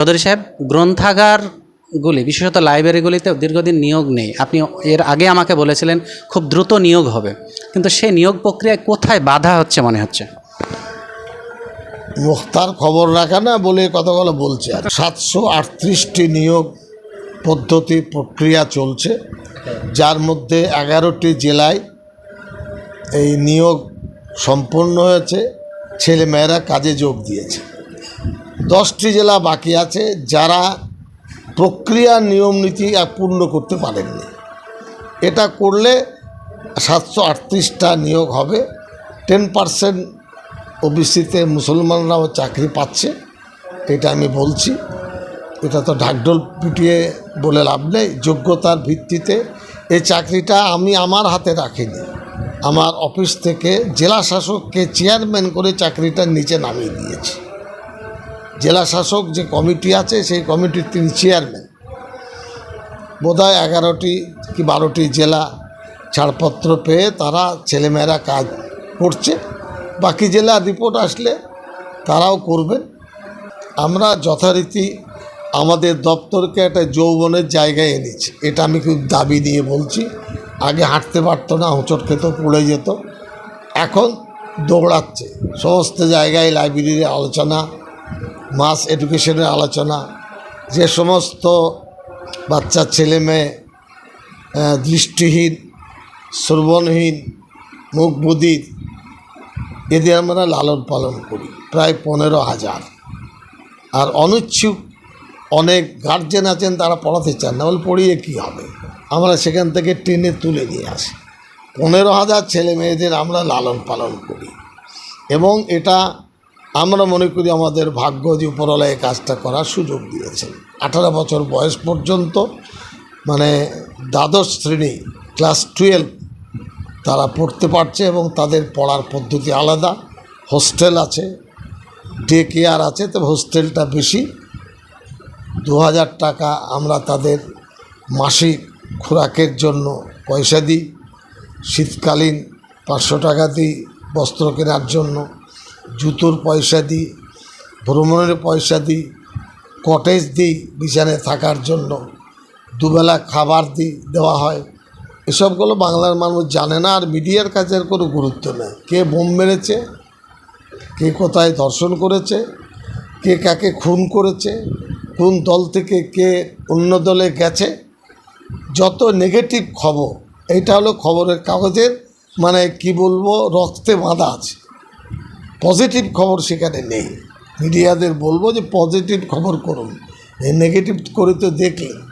চৌধুরী সাহেব গ্রন্থাগারগুলি বিশেষত লাইব্রেরিগুলিতে দীর্ঘদিন নিয়োগ নেই। আপনি এর আগে আমাকে বলেছিলেন খুব দ্রুত নিয়োগ হবে। কিন্তু সেই নিয়োগ প্রক্রিয়ায় কোথায় বাধা হচ্ছে মনে হচ্ছে? মুখতার খবর রাখা না বলে কথাগুলো বলছে আর। সাতশো আটত্রিশটি নিয়োগ পদ্ধতি প্রক্রিয়া চলছে। যার মধ্যে এগারোটি জেলায় এই নিয়োগ সম্পন্ন হয়েছে। ছেলেমেয়েরা কাজে যোগ দিয়েছে। দশটি জেলা বাকি আছে যারা প্রক্রিয়ার নিয়ম নীতি পূর্ণ করতে পারেননি। এটা করলে সাতশো আটত্রিশটা নিয়োগ হবে। টেন পার্সেন্ট ওবিসিতে মুসলমানরাও চাকরি পাচ্ছে, এটা আমি বলছি। এটা তো ঢাকঢোল পিটিয়ে বলে লাভ নেই, যোগ্যতার ভিত্তিতে এই চাকরিটা আমি আমার হাতে রাখিনি। আমার অফিস থেকে জেলা শাসককে চেয়ারম্যান করে চাকরিটা নিচে নামিয়ে দিয়েছি। জেলা শাসক যে কমিটি আছে, সেই কমিটির তিনি চেয়ারম্যান বোধহয় এগারোটি কি বারোটি জেলা ছাড়পত্র পেয়ে তারা ছেলেমেয়েরা কাজ করছে। বাকি জেলা রিপোর্ট আসলে তারাও করবেন। আমরা যথারীতি আমাদের দপ্তরকে একটা যৌবনের জায়গায় এনেছি। এটা আমি খুব দাবি দিয়ে বলছি। আগে হাঁটতে পারতো না, হোঁচট খেত, পড়ে যেত। এখন দৌড়াচ্ছে। সমস্ত জায়গায় লাইব্রেরির আলোচনা মাস এডুকেশনের আলোচনা, যে সমস্ত বাচ্চা, ছেলে, মেয়ে দৃষ্টিহীন, শ্রবণহীন মুখ বুদির এদের আমরা লালন পালন করি, প্রায় পনেরো হাজার। আর অনিচ্ছুক অনেক গার্জেন আছেন, তারা পড়াতে চান না, বলে পড়িয়ে কী হবে? আমরা সেখান থেকে টেনে তুলে নিয়ে আসি। পনেরো হাজার ছেলে মেয়েদের আমরা লালন পালন করি। এবং এটা আমরা মনে করি আমাদের ভাগ্য যে উপরওয়ালা এই কাজটা করার সুযোগ দিয়েছেন। আঠারো বছর বয়স পর্যন্ত মানে দ্বাদশ শ্রেণি ক্লাস টুয়েলভ তারা পড়তে পারছে এবং তাদের পড়ার পদ্ধতি আলাদা। হোস্টেল আছে ডে কেয়ার আছে, তবে হোস্টেলটা বেশি। দু হাজার টাকা আমরা তাদের মাসিক খোরাকের জন্য পয়সা দিই। শীতকালীন পাঁচশো টাকা দিই বস্ত্র কেনার জন্য। জুতোর পয়সা দিই, ভ্রমণের পয়সা দিই কটেজ দিই বিছানায় থাকার জন্য, দুবেলা খাবার দিই, দেওয়া হয়। এসবগুলো বাংলার মানুষ জানে না আর মিডিয়ার কাছে আর কোনো গুরুত্ব নেই। কে বোম মেরেছে, কে কোথায় ধর্ষণ করেছে, কে কাকে খুন করেছে, কোন দল থেকে কে অন্য দলে গেছে, যত নেগেটিভ খবর, এইটা হলো খবরের কাগজের মানে কি বলব, রক্তে বাঁধা আছে। পজিটিভ খবর সেখানে নেই। মিডিয়াদের বলব যে পজিটিভ খবর করুন। নেগেটিভ করে তো দেখলেন।